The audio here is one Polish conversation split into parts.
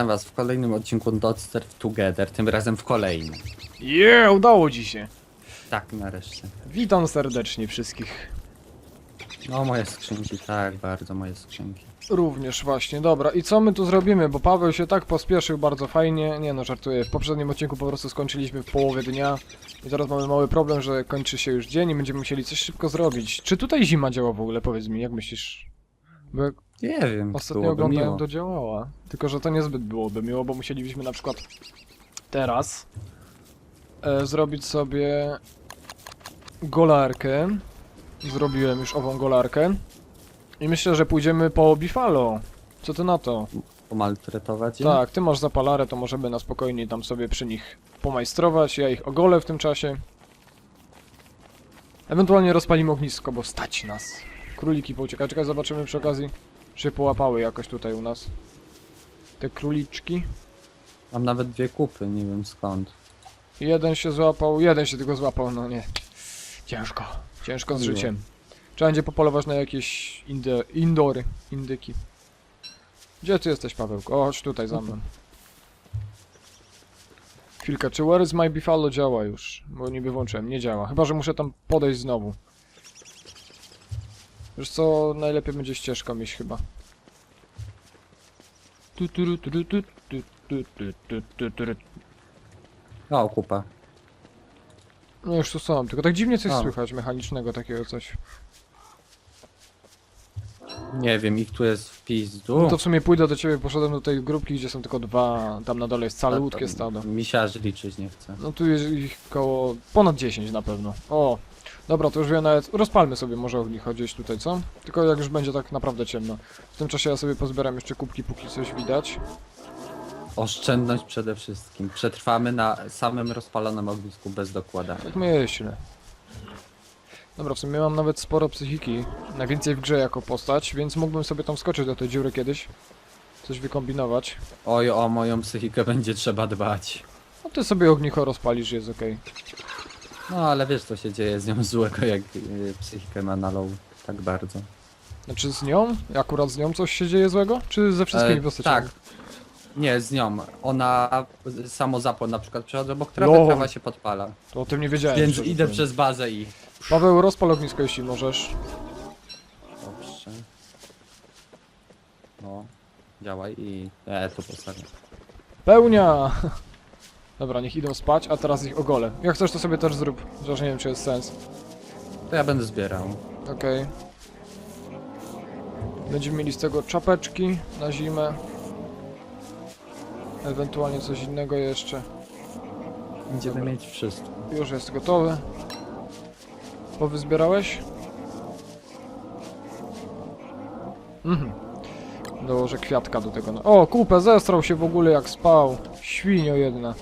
Witam was w kolejnym odcinku Dodster Together, tym razem w kolejnym. Je, udało ci się. Tak, nareszcie. Witam serdecznie wszystkich. No, moje skrzynki, tak, bardzo moje skrzynki. Również właśnie, dobra. I co my tu zrobimy? Bo Paweł się tak pospieszył bardzo fajnie. Nie no, żartuję. W poprzednim odcinku po prostu skończyliśmy w połowie dnia. I teraz mamy mały problem, że kończy się już dzień i będziemy musieli coś szybko zrobić. Czy tutaj zima działa w ogóle? Powiedz mi, jak myślisz? Bo Nie wiem, ostatnio byłoby oglądałem, miło. to działała. Tylko, że to niezbyt byłoby miło, bo musielibyśmy na przykład teraz e, zrobić sobie golarkę. Zrobiłem już ową golarkę. I myślę, że pójdziemy po Bifalo. Co ty na to? Pomaltretować je? Tak, ty masz zapalarę, to możemy na spokojnie tam sobie przy nich pomajstrować. Ja ich ogolę w tym czasie. Ewentualnie rozpalimy ognisko, bo stać nas. Króliki pouciekają. Czekaj, zobaczymy przy okazji, się połapały jakoś tutaj u nas. Te króliczki. Mam nawet dwie kupy, nie wiem skąd. Jeden się złapał, jeden się tylko złapał, no nie. Ciężko. Ciężko z Miło. życiem. Trzeba będzie popolować na jakieś inde, indory, indyki. Gdzie ty jesteś, Pawełku? O, chodź tutaj za mną. Chwilkę, czy Where is my Buffalo działa już? Bo niby włączyłem, nie działa. Chyba, że muszę tam podejść znowu. Wiesz co, najlepiej będzie ścieżką iść chyba. Tu, tu, tu, tu, tu, tu, tu, tu, tu, tu, tu, tu. O, kupa. No już tu są, tylko tak dziwnie coś A. słychać mechanicznego takiego coś. Nie wiem, ich tu jest w pizdu. No to w sumie pójdę do ciebie, poszedłem do tej grupki, gdzie są tylko dwa, tam na dole jest całe A, to stado. Misiarzy liczyć nie chcę. No tu jest ich koło, ponad 10 na pewno. O, dobra, to już wiem nawet, rozpalmy sobie może ognicho gdzieś tutaj, co? Tylko jak już będzie tak naprawdę ciemno. W tym czasie ja sobie pozbieram jeszcze kubki, póki coś widać. Oszczędność przede wszystkim. Przetrwamy na samym rozpalonym ognisku bez dokładania. Tak myślę. Dobra, w sumie mam nawet sporo psychiki, najwięcej w grze jako postać, więc mógłbym sobie tam skoczyć do tej dziury kiedyś. Coś wykombinować. Oj, o moją psychikę będzie trzeba dbać. No ty sobie ognicho rozpalisz, jest okej. No, ale wiesz co się dzieje z nią złego, jak y, psychikę ma na low tak bardzo. Znaczy z nią? Akurat z nią coś się dzieje złego? Czy ze wszystkimi E, postaciami? Tak. Nie, z nią. Ona samozapłon na przykład przechodzi obok trawy, Lol. trawa się podpala. To o tym nie wiedziałem. Więc szczerze idę przez bazę i... Paweł, rozpal ognisko, jeśli możesz. Dobrze. No, działaj i... E, to postawię. Pełnia! Dobra, niech idą spać, a teraz ich ogolę. Jak chcesz, to sobie też zrób. Chociaż nie wiem, czy jest sens. To ja będę zbierał. Okej. Będziemy mieli z tego czapeczki na zimę. Ewentualnie coś innego jeszcze. Będziemy Dobra. mieć wszystko. Już jest gotowy. Powyzbierałeś? Mhm. Dołożę kwiatka do tego. O, kupę zestrał się w ogóle jak spał. Świnio jedna.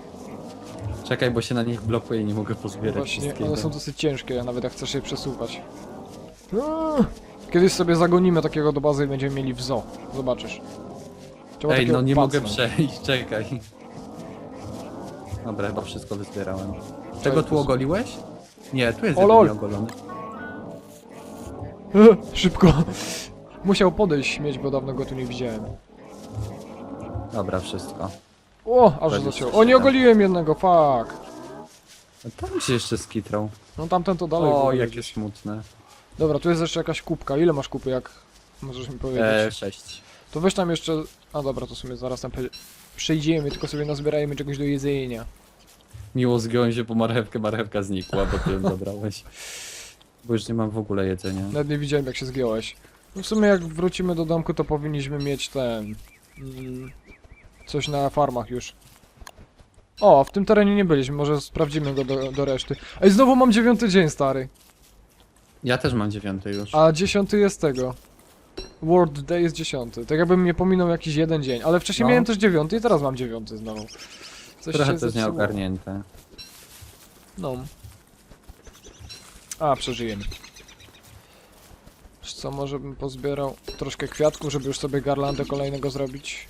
Czekaj, bo się na nich blokuje i nie mogę pozbierać Właśnie, wszystkiego. one są dosyć ciężkie, nawet jak chcesz je przesuwać. Aaa! Kiedyś sobie zagonimy takiego do bazy i będziemy mieli w zoo. Zobaczysz. Trzeba Ej, takiego no nie mogę przejść, czekaj. Dobra, chyba wszystko wyzbierałem. Czekaj, tu ogoliłeś? Nie, tu jest O, jeden lol. nieogolony. E, Szybko. Musiał podejść śmieć, bo dawno go tu nie widziałem. Dobra, wszystko. O, aż Dwadzieścia zaciął. O, nie ogoliłem jednego, fuck. A tam się jeszcze skitrą. No tamten to dalej. O, było jakie smutne. Dobra, tu jest jeszcze jakaś kubka. Ile masz kupy, jak możesz mi powiedzieć? E, sześć. To weź tam jeszcze... A dobra, to sobie zaraz tam pe- przejdziemy, tylko sobie nazbierajmy czegoś do jedzenia. Miło zgiąłem się po marchewkę, marchewka znikła, bo ty ją zabrałeś. Bo już nie mam w ogóle jedzenia. Nawet nie widziałem jak się zgiąłeś. No w sumie jak wrócimy do domku, to powinniśmy mieć ten... Mm, coś na farmach już. O, w tym terenie nie byliśmy, może sprawdzimy go do, do reszty. Ej, znowu mam dziewiąty dzień, stary. Ja też mam dziewiąty już. A dziesiąty jest tego. World Day jest dziesiąty. Tak jakbym mnie pominął jakiś jeden dzień. Ale wcześniej No. miałem też dziewiąty i teraz mam dziewiąty znowu. Coś Trochę też zepsuło. nieogarnięte. No. A, przeżyjemy. Wiesz co, może bym pozbierał troszkę kwiatków, żeby już sobie garlandę kolejnego zrobić.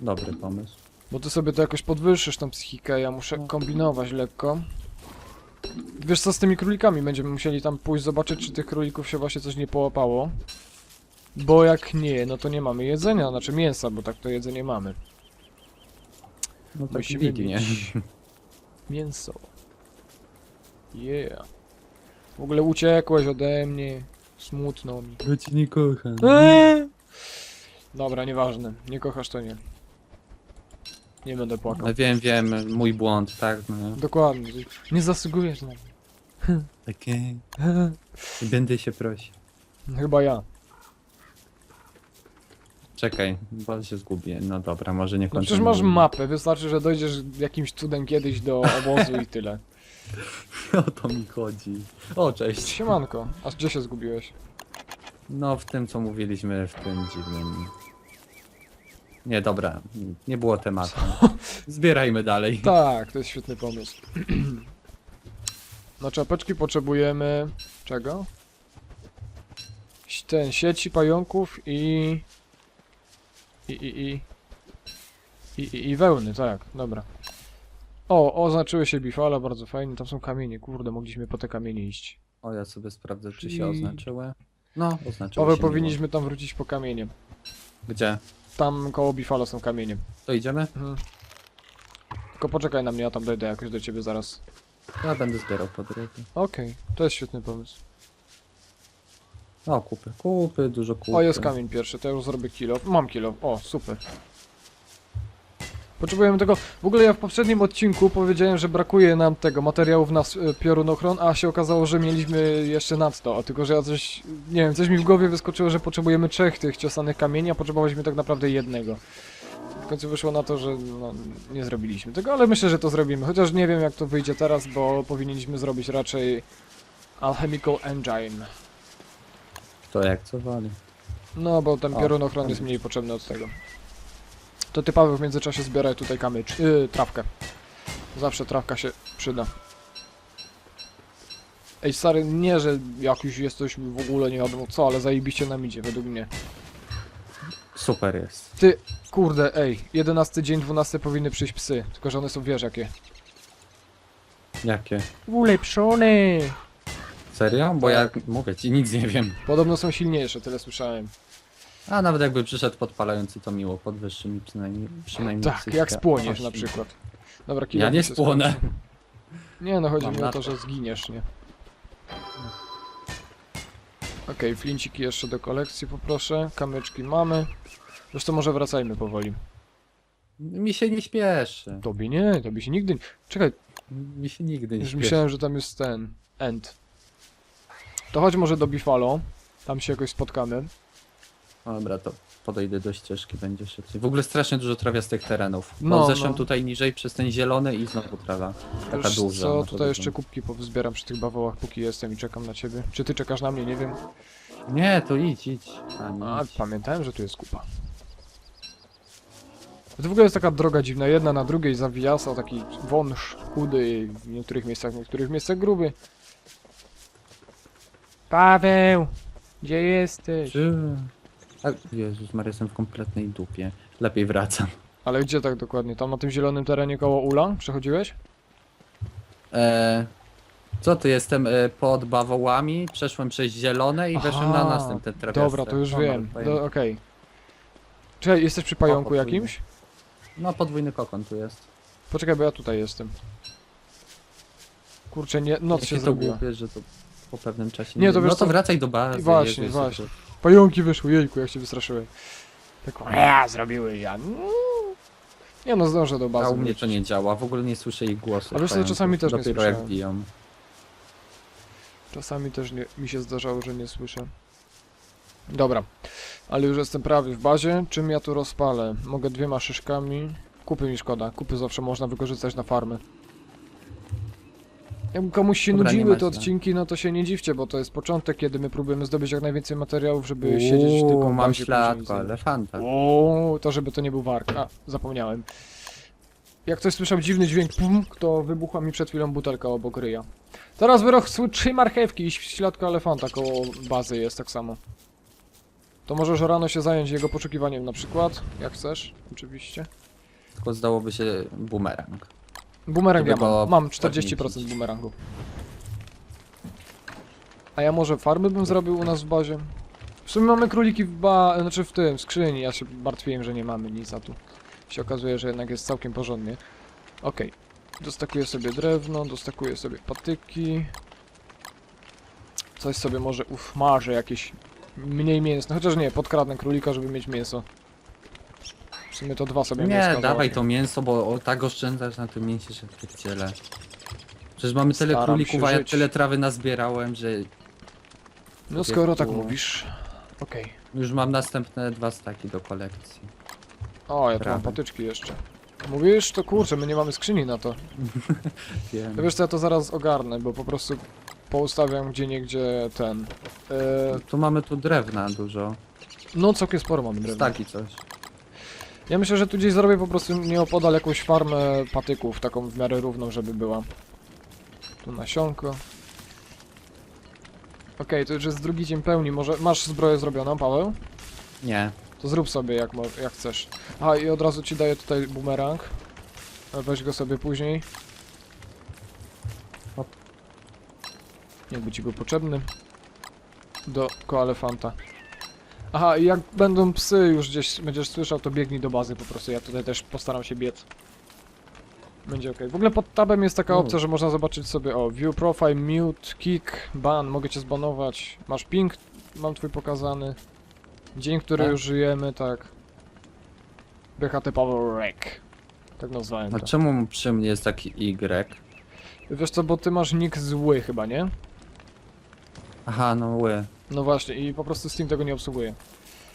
Dobry pomysł. Bo ty sobie to jakoś podwyższysz tą psychikę, ja muszę kombinować lekko. Wiesz co z tymi królikami? Będziemy musieli tam pójść zobaczyć, czy tych królików się właśnie coś nie połapało. Bo jak nie, no to nie mamy jedzenia, znaczy mięsa, bo tak to jedzenie mamy. No tak Musimy wiki, nie? mieć mięso. Yeah. W ogóle uciekłeś ode mnie. Smutno mi. Ja cię nie kocham. Eee! Dobra, nieważne. Nie kochasz to nie. Nie będę płakał. Ale wiem, wiem, mój błąd, tak, no. Dokładnie. Nie zasługujesz na mnie. Okej. Będę się prosił. Chyba ja. Czekaj, bo się zgubię. No dobra, może nie No kończę. przecież masz mapę, wystarczy, że dojdziesz jakimś cudem kiedyś do obozu i tyle. O to mi chodzi. O, cześć. Siemanko, a gdzie się zgubiłeś? No, w tym, co mówiliśmy, w tym dziwnym... Nie, dobra, nie było tematu. Zbierajmy dalej. Tak, to jest świetny pomysł. Na czapeczki potrzebujemy... czego? Ten, sieci pająków i... I, i, i... I, i, i wełny, tak, dobra. O, oznaczyły się bifala, bardzo fajnie, tam są kamienie, kurde, mogliśmy po te kamienie iść. O, ja sobie sprawdzę, czy I- się oznaczyły. No, oznaczyły Paweł, się. powinniśmy tam wrócić po kamienie. Gdzie? Tam koło bifala są kamienie. To idziemy? Mhm. Tylko poczekaj na mnie, ja tam dojdę jakoś do ciebie zaraz. Ja będę zbierał po drodze. Okej, to jest świetny pomysł. O, kupy, kupy, dużo kupy. O, jest kamień pierwszy, to ja już zrobię kilo. Mam kilo, o, super. Potrzebujemy tego. W ogóle ja w poprzednim odcinku powiedziałem, że brakuje nam tego materiałów na e, piorunochron, a się okazało, że mieliśmy jeszcze nadto. Tylko, że ja coś, nie wiem, coś mi w głowie wyskoczyło, że potrzebujemy trzech tych ciosanych kamieni, a potrzebowaliśmy tak naprawdę jednego. W końcu wyszło na to, że no, nie zrobiliśmy tego, ale myślę, że to zrobimy. Chociaż nie wiem, jak to wyjdzie teraz, bo powinniśmy zrobić raczej Alchemical Engine. To jak co wali. No, bo ten piorunochron jest mniej potrzebny od tego. To ty, Paweł, w międzyczasie zbieraj tutaj kamycz, yy, trawkę. Zawsze trawka się przyda. Ej, stary, nie, że jakiś jesteś w ogóle nie wiadomo co, ale zajebiście nam idzie, według mnie. Super jest. Ty, kurde, ej, 11 dzień, 12 powinny przyjść psy, tylko że one są, wiesz, jakie. Jakie? Ulepszone! Serio? Bo Tak. ja mówię ci, nic nie wiem. Podobno są silniejsze, tyle słyszałem. A nawet jakby przyszedł podpalający, to miło, podwyższy mi przynajmniej, przynajmniej Tak, psychikę. jak spłoniesz na przykład. Dobra, Ja nie spłonę. Nie no, chodzi Mam mi o to. że zginiesz, nie? Okej, flinciki jeszcze do kolekcji poproszę, kamyczki mamy. Zresztą może wracajmy powoli. Mi się nie śpieszy. Tobie nie, tobie się nigdy nie... Czekaj, Mi się nigdy nie już śpieszy. myślałem, że tam jest ten... End. To chodź może do Bifalo. Tam się jakoś spotkamy. No Dobra, to podejdę do ścieżki, będzie szybciej. W ogóle strasznie dużo trawiastych terenów. No, No, zeszłem no. tutaj niżej przez ten zielony i znowu trawa. Taka Wiesz duża. co, naprawdę tutaj jeszcze duża. kubki pozbieram przy tych bawołach, póki jestem i czekam na ciebie. Czy ty czekasz na mnie, nie wiem. Nie, to idź, idź. A, nie A, idź. pamiętałem, że tu jest kupa. To w ogóle jest taka droga dziwna, jedna na drugiej zawijasa, taki wąż, chudy, w niektórych miejscach, w niektórych miejscach gruby. Paweł! Gdzie jesteś? Czy... A, Jezus Maria, jestem w kompletnej dupie. Lepiej wracam. Ale gdzie tak dokładnie? Tam na tym zielonym terenie koło Ula? Przechodziłeś? E, co ty, jestem e, pod bawołami, przeszłem przez zielone i weszłem na Aha, następne trawiaste. Dobra, to już wiem. Do, Okej. Czekaj, jesteś przy pająku podwójny. jakimś? No, podwójny kokon tu jest. Poczekaj, bo ja tutaj jestem. Kurczę, nie, noc Jakie się to zrobiła. głupie, że to po pewnym czasie Nie, to wiesz No to co- wracaj do bazy. Właśnie, Jezu, właśnie. Jezu. Pająki wyszły, jejku, jak się wystraszyłem. Tak, ja zrobiły ja. Nie no, zdążę do bazy. A u mnie to nie działa, w ogóle nie słyszę ich głosów. A wiesz czasami też nie Dopiero jak biją. Czasami też nie, mi się zdarzało, że nie słyszę. Dobra, ale już jestem prawie w bazie. Czym ja tu rozpalę? Mogę dwiema szyszkami. Kupy mi szkoda, kupy zawsze można wykorzystać na farmę. Jakby komuś się Dobra, nie nudziły ma te źle. odcinki, no to się nie dziwcie, bo to jest początek, kiedy my próbujemy zdobyć jak najwięcej materiałów, żeby siedzieć tylko w mam bazie później ślad i po elefanta. To żeby to nie był wark. A, zapomniałem. Jak ktoś słyszał dziwny dźwięk, pum, to wybuchła mi przed chwilą butelka obok ryja. Teraz wyrosły trzy marchewki i śladka elefanta koło bazy jest tak samo. To możesz rano się zająć jego poszukiwaniem na przykład, jak chcesz, oczywiście. Tylko zdałoby się bumerang. Bumerang ja Żeby go mam, mam 40% podniecić. bumerangu. A ja może farmy bym zrobił u nas w bazie? W sumie mamy króliki w ba... znaczy w tym, skrzyni. Ja się martwiłem, że nie mamy nic, a tu się okazuje, że jednak jest całkiem porządnie. Okej. Dostakuję sobie drewno, dostakuję sobie patyki. Coś sobie może ufmarzę, jakieś mniej mięsne. Chociaż nie, podkradnę królika, żeby mieć mięso. W sumie to dwa sobie Nie, dawaj to mięso, bo o, tak oszczędzasz na tym mięsie, że pierdzielę. Przecież mamy tyle Staram królików, się a ja żyć. tyle trawy nazbierałem, że No skoro tak mówisz. Okej. już mam następne dwa staki do kolekcji. O, ja tu mam patyczki jeszcze. Mówisz, to kurczę, my nie mamy skrzyni na to. Wiem. Ja wiesz co, ja to zaraz ogarnę, bo po prostu poustawiam gdzie niegdzie ten. E, Tu mamy tu drewna dużo. no całkiem sporo mamy drewna. Staki coś. Ja myślę, że tu gdzieś zrobię po prostu nieopodal jakąś farmę patyków, taką w miarę równą, żeby była. Tu nasionko. Okej, to już jest drugi dzień pełni, może masz zbroję zrobioną, Paweł? Nie. To zrób sobie jak, jak chcesz. A i od razu ci daję tutaj bumerang. Weź go sobie później. Hop. Ci był potrzebny. Do koalefanta. Aha, i jak będą psy już gdzieś będziesz słyszał, to biegnij do bazy po prostu. Ja tutaj też postaram się biec. Będzie ok. W ogóle pod tabem jest taka opcja, że można zobaczyć sobie o View Profile, Mute, Kick, Ban, mogę cię zbanować. Masz ping, mam twój pokazany. Dzień, który Tak? już żyjemy, tak. BHT Power Wreck. Tak nazwałem A to. czemu przy mnie jest taki Y? Wiesz co, bo ty masz nick zły chyba, nie? Aha, no ły. No właśnie, i po prostu Steam tego nie obsługuje.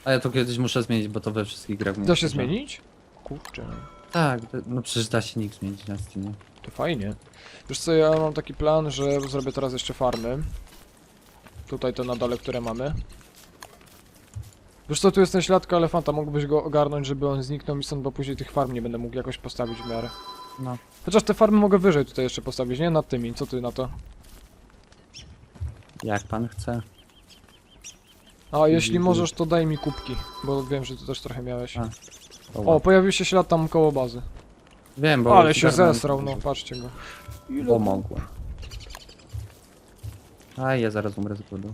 A ja to kiedyś muszę zmienić, bo to we wszystkich grach Da się zmienić? Kurczę, Tak, no przecież da się nick zmienić na Steamie. to fajnie. Wiesz co, ja mam taki plan, że zrobię teraz jeszcze farmy. Tutaj to na dole, które mamy. Wiesz co, tu jest ten ślad elefanta, mógłbyś go ogarnąć, żeby on zniknął mi stąd, bo później tych farm nie będę mógł jakoś postawić w miarę. No. Chociaż te farmy mogę wyżej tutaj jeszcze postawić, nie? Nad tymi, co ty na to? Jak pan chce. A jeśli możesz, to daj mi kubki, bo wiem, że ty też trochę miałeś. A, O, pojawił się ślad tam koło bazy. wiem, bo... Ale się zesrał, no, patrzcie go. Ile Pomogło. A ja zaraz umrę z głodu.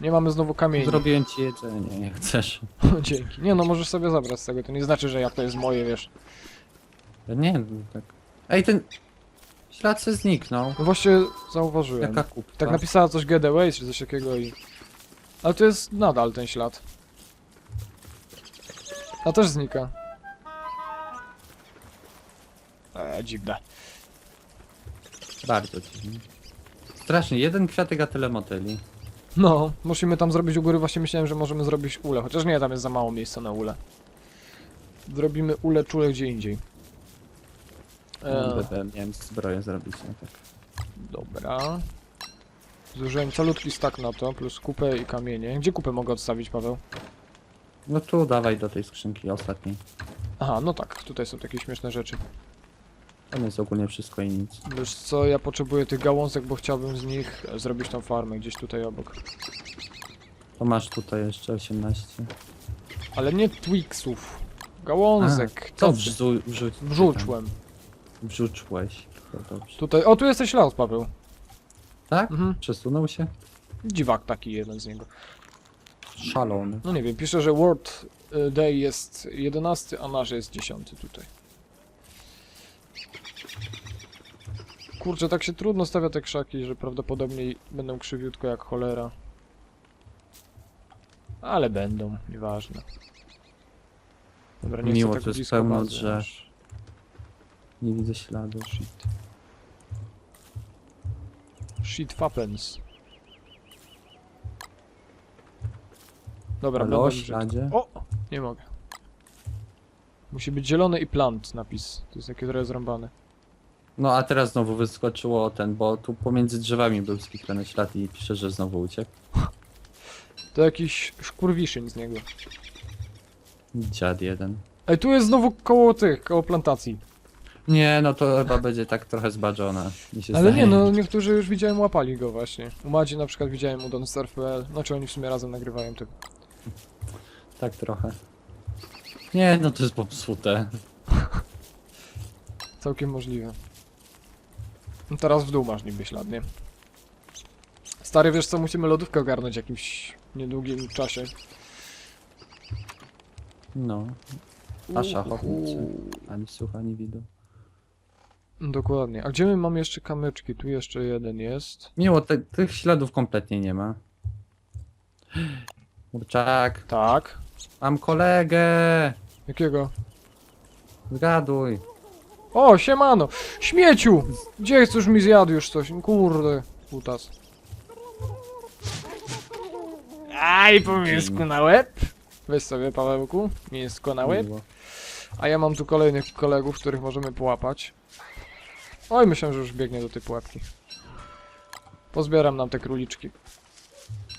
Nie mamy znowu kamieni. Zrobiłem ci jedzenie, jak chcesz. Dzięki. Nie no, możesz sobie zabrać z tego, to nie znaczy, że jak to jest moje, wiesz. Ja Nie, tak. Ej, ten ślad se zniknął. No właśnie zauważyłem. Jaka kupka. Tak napisała coś Getaways czy coś takiego i... Ale to jest nadal ten ślad. A też znika. Eee, dziwne. Bardzo dziwnie. Strasznie, jeden kwiatek, a tyle motyli. No, musimy tam zrobić u góry, właśnie myślałem, że możemy zrobić ule, chociaż nie, tam jest za mało miejsca na ule. Zrobimy ule czule gdzie indziej. Eee, Będę miałem zbroję zrobić, no tak. dobra. Zużyłem calutki stack na to, plus kupę i kamienie. Gdzie kupę mogę odstawić, Paweł? No tu dawaj do tej skrzynki ostatniej. Aha, no tak, tutaj są takie śmieszne rzeczy. Tam jest ogólnie wszystko i nic. Wiesz co, ja potrzebuję tych gałązek, bo chciałbym z nich zrobić tą farmę gdzieś tutaj obok. To masz tutaj jeszcze 18. Ale nie Twixów. Gałązek. Co Co ty? wrzu, wrzu, Wrzuczłem. Wrzuczłeś. To dobrze. Tutaj, o tu jesteś ślad, Paweł. Tak? Mhm. Przesunął się? Dziwak taki jeden z niego. Szalony. No nie wiem, pisze, że World y, Day jest 11, a nasz jest 10 tutaj. Kurczę, tak się trudno stawia te krzaki, że prawdopodobnie będą krzywiutko jak cholera. Ale będą, nieważne. Dobra, nie Miło, chcę to tak jest blisko pełno bazy drzew. Nie widzę śladu. Shit. Shit happens. Dobra, Ale będę o brzydko. śladzie? O! Nie mogę. Musi być zielony i plant napis. To jest takie trochę zrąbane. No a teraz znowu wyskoczyło ten, bo tu pomiędzy drzewami był skitrany ślad i pisze, że znowu uciekł. To jakiś szkurwiszyn z niego. Dziad jeden. Ej, tu jest znowu koło tych, koło plantacji. Nie, no to chyba będzie tak trochę. Mi się Ale zdaje. nie, no niektórzy już widziałem łapali go właśnie. U Madzi na przykład widziałem u Donsurf.pl. Znaczy oni w sumie razem nagrywają tylko. Tak trochę. Nie, no to jest popsute. Całkiem możliwe. No teraz w dół masz niby ślad, nie? Stary, wiesz co, musimy lodówkę ogarnąć jakimś niedługim czasie. No, a szachownicy. Uhu. Ani słucha, ani widok. Dokładnie. A gdzie my mamy jeszcze kamyczki? Tu jeszcze jeden jest. Miło, te, tych śladów kompletnie nie ma. Kurczak, Tak. mam kolegę! Jakiego? Zgaduj. O, siemano! Śmieciu! Gdzie chcesz mi zjadł już coś? Kurde, kutas. Aj, po mięsku na łeb! Weź sobie, Pawełku, mięsko na łeb. Miło. A ja mam tu kolejnych kolegów, których możemy połapać. Oj, myślę, że już biegnie do tej pułapki. Pozbieram nam te króliczki.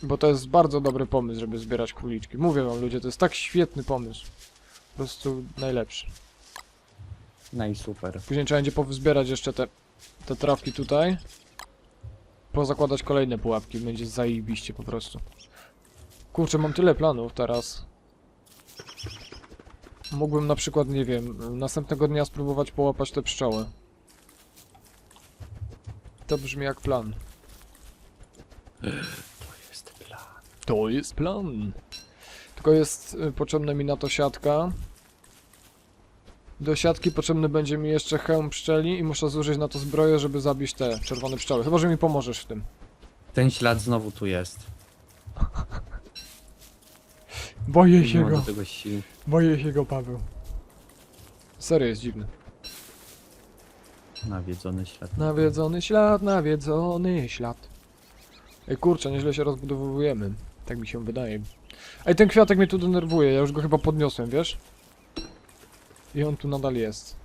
Bo to jest bardzo dobry pomysł, żeby zbierać króliczki. Mówię wam ludzie, to jest tak świetny pomysł. Po prostu najlepszy. No i super. Później trzeba będzie powzbierać jeszcze te, te trawki tutaj. Pozakładać kolejne pułapki, będzie zajebiście po prostu. Kurczę, mam tyle planów teraz. Mógłbym na przykład, nie wiem, następnego dnia spróbować połapać te pszczoły. To brzmi jak plan. To jest plan. To jest plan. Tylko jest y, potrzebna mi na to siatka. Do siatki potrzebny będzie mi jeszcze hełm pszczeli i muszę zużyć na to zbroję, żeby zabić te czerwone pszczoły. Chyba, że mi pomożesz w tym. Ten ślad znowu tu jest. Boję Nie ma do tego sił. Boję się go, Paweł. Serio jest dziwny. Nawiedzony ślad. Nawiedzony ślad, nawiedzony ślad. Ej kurczę, nieźle się rozbudowujemy. Tak mi się wydaje. Ej, ten kwiatek mnie tu denerwuje, ja już go chyba podniosłem, wiesz? I on tu nadal jest.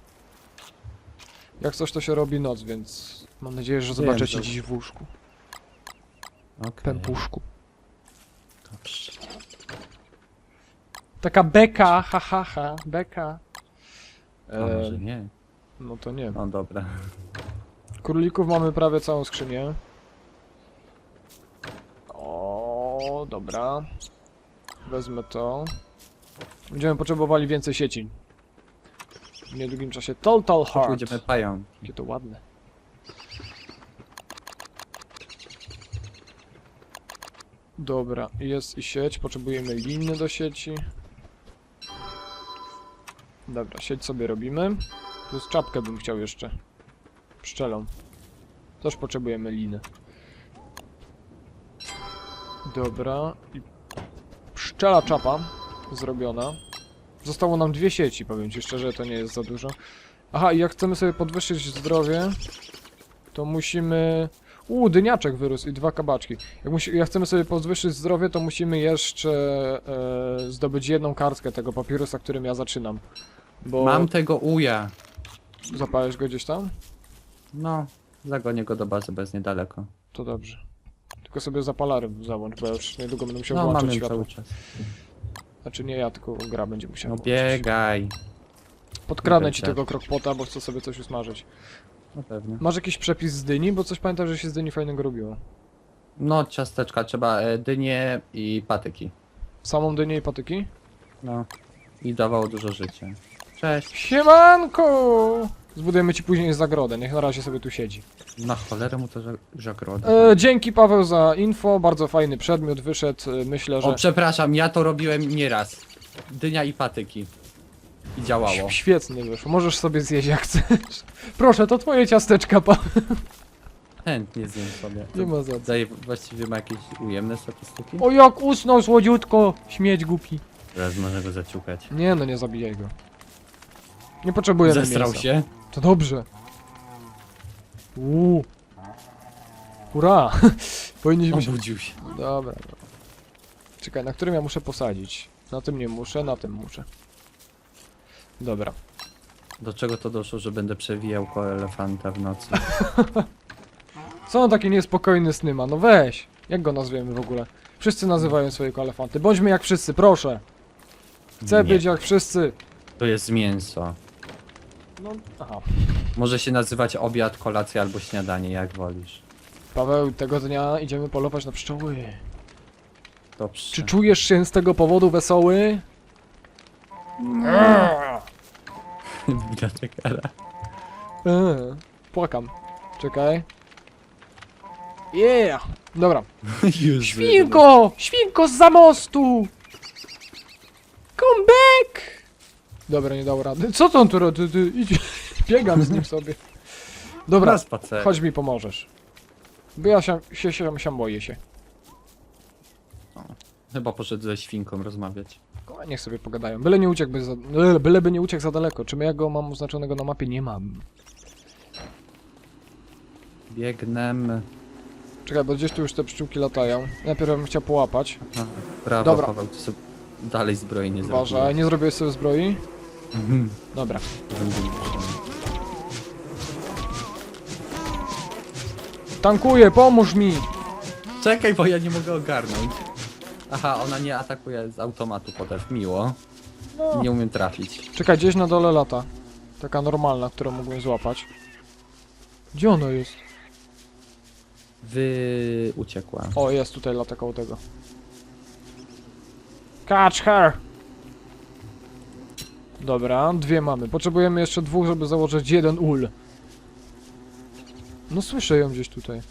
Jak coś to się robi noc, więc mam nadzieję, że Wiem, zobaczę cię to- dziś w łóżku. Okej. Pępuszku. Dobrze. Taka beka, ha ha ha, beka. A może nie? No to nie. No dobra. Królików mamy prawie całą skrzynię. O, dobra. Wezmę to. Będziemy potrzebowali więcej sieci. W niedługim czasie. Total Heart. pójdziemy pają. Jakie to ładne. Dobra, jest i sieć. Potrzebujemy liny do sieci. Dobra, sieć sobie robimy. Plus czapkę bym chciał jeszcze. Pszczelą. Też potrzebujemy liny. Dobra. Pszczela czapa zrobiona. Zostało nam dwie sieci, powiem ci szczerze, to nie jest za dużo. Aha, i jak chcemy sobie podwyższyć zdrowie, to musimy... Uuu, dyniaczek wyrósł i dwa kabaczki. Jak, musi... jak chcemy sobie podwyższyć zdrowie, to musimy jeszcze e, zdobyć jedną kartkę tego papirusa, którym ja zaczynam. Bo... Mam tego uja. Zapałeś go gdzieś tam? No, zagonię go do bazy bez niedaleko. To dobrze. Tylko sobie zapalary załącz, bo ja już niedługo będę musiał No, włączać mamy światło. cały czas. Znaczy nie ja, tylko gra będzie musiała No włączyć. biegaj. Podkradnę ci tego krokpota, bo chcę sobie coś usmażyć. No pewnie. Masz jakiś przepis z dyni? Bo coś pamiętam, że się z dyni fajnego robiło. No, ciasteczka trzeba, e, dynie i patyki. Samą dynię i patyki? No. I dawało dużo życia. Cześć. Siemanko! Zbudujemy ci później zagrodę, niech na razie sobie tu siedzi. Na cholerę mu to ża- żagroda. E, dzięki Paweł za info, bardzo fajny przedmiot wyszedł, e, myślę, że... O, przepraszam, ja to robiłem nieraz. Dynia i patyki. I działało. Świetnie wyszło, możesz sobie zjeść jak chcesz. Proszę, to twoje ciasteczka, Paweł. Chętnie zjem sobie. Nie ma za co. Daje, właściwie ma jakieś ujemne statystyki? O jak usnął słodziutko, śmieć głupi. Teraz można go zaciukać. Nie no, nie zabijaj go. Nie potrzebujemy Zestrał się. To dobrze. Uuu. Hurra! Powinniśmy się... Obudził się. Dobra, dobra. Czekaj, na którym ja muszę posadzić? Na tym nie muszę, na tym muszę. Dobra. Do czego to doszło, że będę przewijał koło elefanta w nocy? Co on taki niespokojny sny ma? No weź! Jak go nazwiemy w ogóle? Wszyscy nazywają swojego elefanty. Bądźmy jak wszyscy, proszę! Chcę Nie, być jak wszyscy! To jest mięso. No, aha. Może się nazywać obiad, kolacja albo śniadanie, jak wolisz. Paweł, tego dnia idziemy polować na pszczoły. Dobrze. Czy czujesz się z tego powodu wesoły? Bibliotekara. Eee, płakam. Czekaj. Yeah! Dobra. Już Świnko! Świnko z za mostu! Come back! Dobra, nie dał rady. Co to on tu robi? Ty, ty, idź. Biegam z nim sobie. Dobra, Na spacer. chodź mi pomożesz. Bo ja się, się, się, się boję się. Chyba poszedł ze świnką rozmawiać. O, Niech sobie pogadają. Byle nie uciekł za... byle- Byleby nie uciekł za daleko. Czy ja go mam oznaczonego na mapie? Nie mam. Biegnem. Czekaj, bo gdzieś tu już te pszczółki latają. Najpierw bym chciał połapać. Aha, Brawo, Dobra. Paweł, ty sobie dalej zbroi nie Uważaj, zrobiłeś. nie zrobiłeś sobie zbroi? Mhm. Dobra. Tankuję, pomóż mi! Czekaj, bo ja nie mogę ogarnąć. Aha, ona nie atakuje z automatu potem. Miło. No. Nie umiem trafić. Czekaj, gdzieś na dole lata. Taka normalna, którą mogłem złapać. Gdzie ona jest? Wy... uciekła. O, jest tutaj lata koło tego. Catch her! Dobra, dwie mamy. Potrzebujemy jeszcze dwóch, żeby założyć jeden ul. No słyszę ją gdzieś tutaj.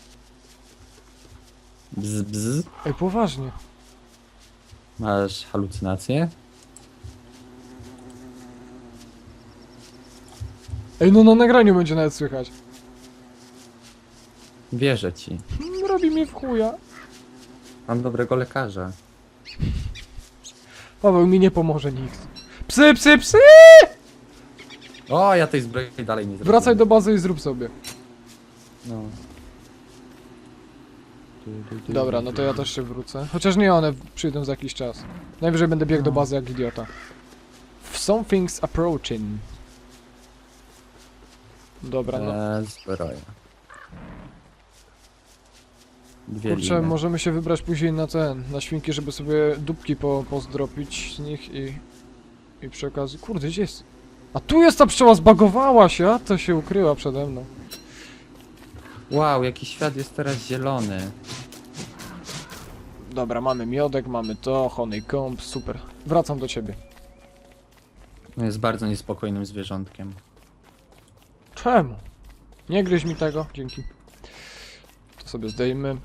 Bzz, bzz. Ej, poważnie. Masz halucynacje? Ej, no na nagraniu będzie nawet słychać. Wierzę ci. Mm, Robi mi w chuja. Mam dobrego lekarza. Paweł mi nie pomoże nikt. Psy, psy, psy! O, ja tej zbroi dalej nie zrobię. Wracaj do bazy i zrób sobie. No. Dobra, no to ja też się wrócę. Chociaż nie, one przyjdą za jakiś czas. Najwyżej będę biegł do bazy jak idiota. Something's approaching. Dobra, no. Eee, zbroja. Dwie Kurczę, liny. możemy się wybrać później na ten, na świnki, żeby sobie dupki po, pozdropić z nich i... I przy okazji... Kurde, gdzie jest? A tu jest ta pszczoła, zbagowała się, a to się ukryła przede mną. Wow, jaki świat jest teraz zielony. Dobra, mamy miodek, mamy to, honeycomb, super. Wracam do ciebie. No jest bardzo niespokojnym zwierzątkiem. Czemu? Nie gryź mi tego, dzięki. To sobie zdejmy.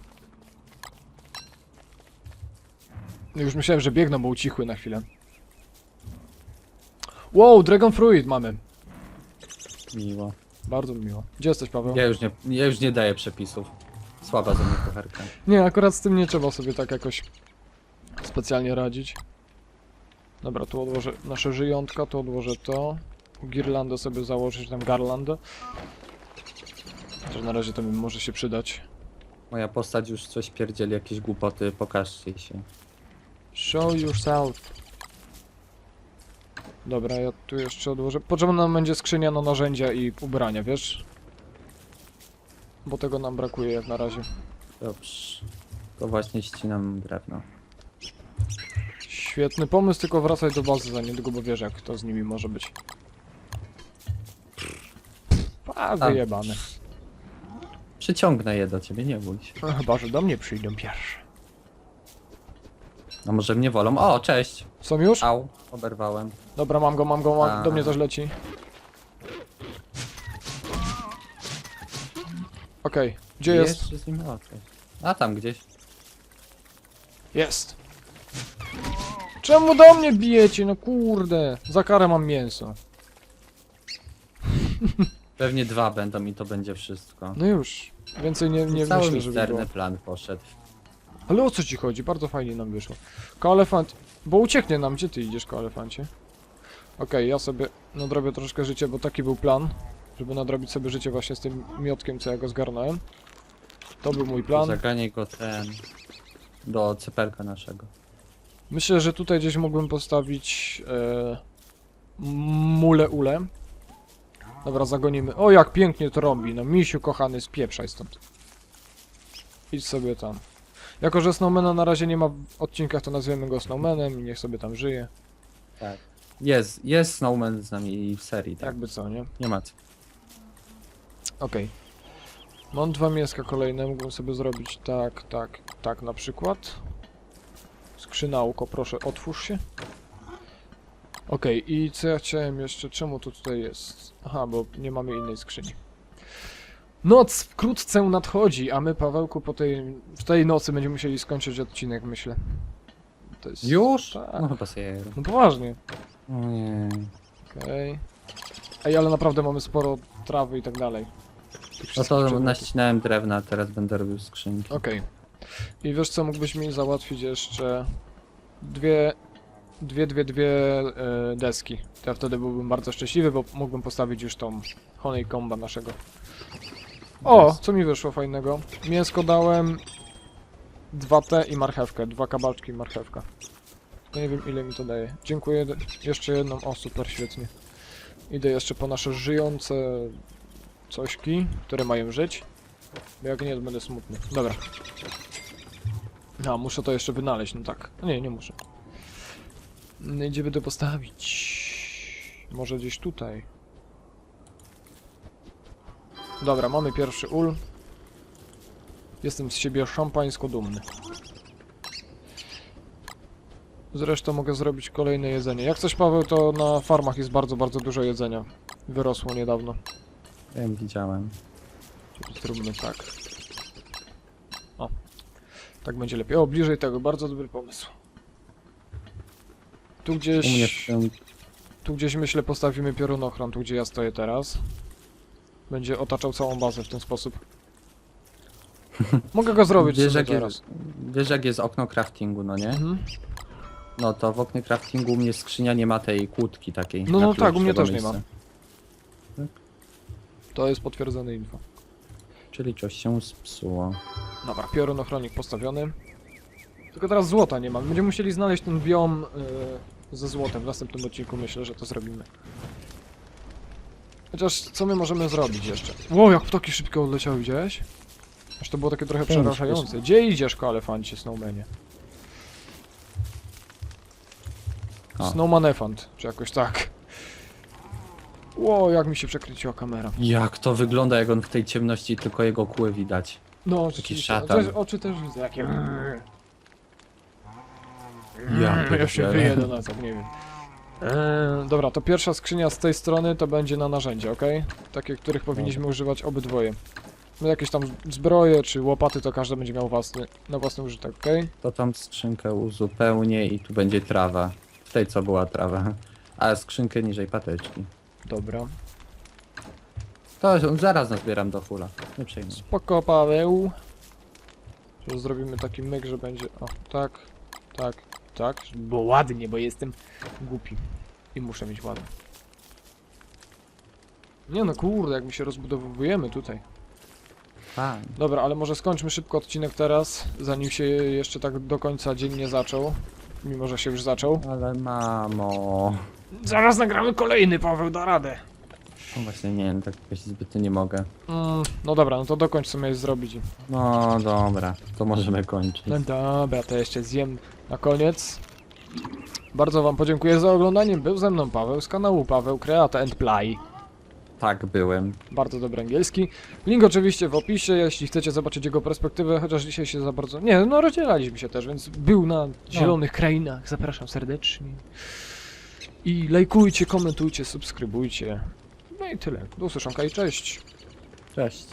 Już myślałem, że biegną, bo ucichły na chwilę. Wow, Dragon Fruit mamy. Miło. Bardzo mi miło. Gdzie jesteś, Paweł? Ja już nie, ja już nie daję przepisów. Słaba ze mnie kucharka. Nie, akurat z tym nie trzeba sobie tak jakoś specjalnie radzić. Dobra, tu odłożę nasze żyjątka, tu odłożę to. Girlandę sobie założyć, tam garlandę. Że na razie to mi może się przydać. Moja postać już coś pierdzieli, jakieś głupoty, pokażcie się. Show yourself. Dobra, ja tu jeszcze odłożę. Potrzebna nam będzie skrzynia na narzędzia i ubrania, wiesz? Bo tego nam brakuje jak na razie. Dobrze. To właśnie ścinam drewno. Świetny pomysł, tylko wracaj do bazy za niedługo, bo wiesz jak to z nimi może być. A, wyjebane. Przyciągnę je do ciebie, nie bój się. Chyba, że do mnie przyjdą pierwsze. A może mnie wolą? O, cześć! Są już? Au, oberwałem. Dobra, mam go, mam go, mam... Do mnie też leci. Okej, gdzie jest? Jeszcze z nim. A tam gdzieś. Jest. Czemu do mnie bijecie? No kurde. Za karę mam mięso. Pewnie dwa będą i to będzie wszystko. No już. Więcej nie, nie Cały myślę, żeby było. misterny plan poszedł. Ale o co ci chodzi? Bardzo fajnie nam wyszło. Koalefant... Bo ucieknie nam. Gdzie ty idziesz, koalefancie? Okej, ja sobie nadrobię troszkę życia, bo taki był plan. Żeby nadrobić sobie życie właśnie z tym miotkiem, co ja go zgarnąłem. To był mój plan. Zagranie go ten... Do cyperka naszego. Myślę, że tutaj gdzieś mógłbym postawić e, mule ule. Dobra, zagonimy. O, jak pięknie to robi. No, misiu kochany, spieprzaj stąd. Idź sobie tam. Jako, że Snowmana na razie nie ma w odcinkach, to nazwiemy go Snowmanem i niech sobie tam żyje. Tak. Jest, jest Snowman z nami w serii, tak? Jakby co, nie? Nie ma co. Okej. Mam dwa mięska kolejne, mógłbym sobie zrobić tak, tak, tak na przykład. Skrzynałko, proszę, otwórz się. Okej, i co ja chciałem jeszcze, czemu to tutaj jest? Aha, bo nie mamy innej skrzyni. Noc wkrótce nadchodzi, a my, Pawełku, po tej, w tej nocy będziemy musieli skończyć odcinek, myślę. To jest... Już? Tak. No chyba sobie... No poważnie. O nie. Okej. Ej, ale naprawdę mamy sporo trawy i tak dalej. Tych No wszystkich to przedmiotów. naścinałem drewna, teraz będę robił skrzynki. Okej. I wiesz co, mógłbyś mi załatwić jeszcze dwie, dwie, dwie, dwie e, deski. To ja wtedy byłbym bardzo szczęśliwy, bo mógłbym postawić już tą honeycomba naszego. O, co mi wyszło fajnego? Mięsko dałem, dwa te i marchewkę, dwa kabaczki i marchewka. Nie wiem ile mi to daje. Dziękuję, jeszcze jedną, o super, świetnie. Idę jeszcze po nasze żyjące cośki, które mają żyć. Bo jak nie, to będę smutny. Dobra. A, muszę to jeszcze wynaleźć, no tak. Nie, nie muszę. Gdzie by to postawić? Może gdzieś tutaj. Dobra, mamy pierwszy ul. Jestem z siebie szampańsko dumny. Zresztą mogę zrobić kolejne jedzenie. Jak coś, Paweł, to na farmach jest bardzo, bardzo dużo jedzenia. Wyrosło niedawno. Wiem, widziałem. Zróbmy tak. O. Tak będzie lepiej. O, bliżej tego. Bardzo dobry pomysł. Tu gdzieś... Tu gdzieś myślę postawimy piorunochron, tu gdzie ja stoję teraz. Będzie otaczał całą bazę w ten sposób. Mogę go zrobić Wiesz jak, teraz. jest, wiesz jak jest okno craftingu, no nie? Mhm. No to w oknie craftingu u mnie skrzynia nie ma tej kłódki takiej. No, na no tak, u mnie też nie ma. miejsca. To jest potwierdzone info. Czyli coś się spsuło. Dobra, piorunochronik postawiony. Tylko teraz złota nie ma. Będziemy musieli znaleźć ten biom y, ze złotem. W następnym odcinku myślę, że to zrobimy. Chociaż co my możemy zrobić jeszcze? Ło, jak ptaki szybko odleciały, widziałeś? Aż to było takie trochę Pięć, przerażające. Gdzie idziesz, koalefancie, snowmanie? O. Snowman elefant, czy jakoś tak. Ło, jak mi się przekręciła kamera. Jak to wygląda, jak on w tej ciemności tylko jego kły widać. No, rzeczywiście. szatan. Też, oczy też widzę, jakie... Ja Ja się pierdzielę. wyję do nas, jak nie wiem. Eee, dobra, to pierwsza skrzynia z tej strony to będzie na narzędzie, ok? Takie, których powinniśmy używać obydwoje. No jakieś tam zbroje czy łopaty to każdy będzie miał własny, na własny użytek, ok? To tam skrzynkę uzupełnię i tu będzie trawa. W tej co była trawa. A skrzynkę niżej pateczki. Dobra. To zaraz nazbieram do hula. Nie przejmuj. Spoko, Paweł. Że zrobimy taki myk, że będzie... O, tak, tak, tak. Bo ładnie, bo jestem głupi. I muszę mieć ładnie. Nie no kurde, jak my się rozbudowujemy tutaj. Fajnie. Dobra, ale może skończmy szybko odcinek teraz, zanim się jeszcze tak do końca dzień nie zaczął. Mimo, że się już zaczął. Ale mamo. Zaraz nagramy kolejny, Paweł, da radę. No właśnie nie, tak jakoś zbytnio nie mogę. Mm, no dobra, no to dokończ co miałeś zrobić. No dobra, to możemy kończyć. No dobra, to jeszcze zjem na koniec. Bardzo wam podziękuję za oglądanie. Był ze mną Paweł z kanału Paweł Create and Play. Tak, byłem. Bardzo dobry angielski. Link oczywiście w opisie, jeśli chcecie zobaczyć jego perspektywę, chociaż dzisiaj się za bardzo... Nie, no rozdzielaliśmy się też, więc był na zielonych krainach. Zapraszam serdecznie. I lajkujcie, komentujcie, subskrybujcie. No i tyle. Do usłyszonka i cześć. Cześć.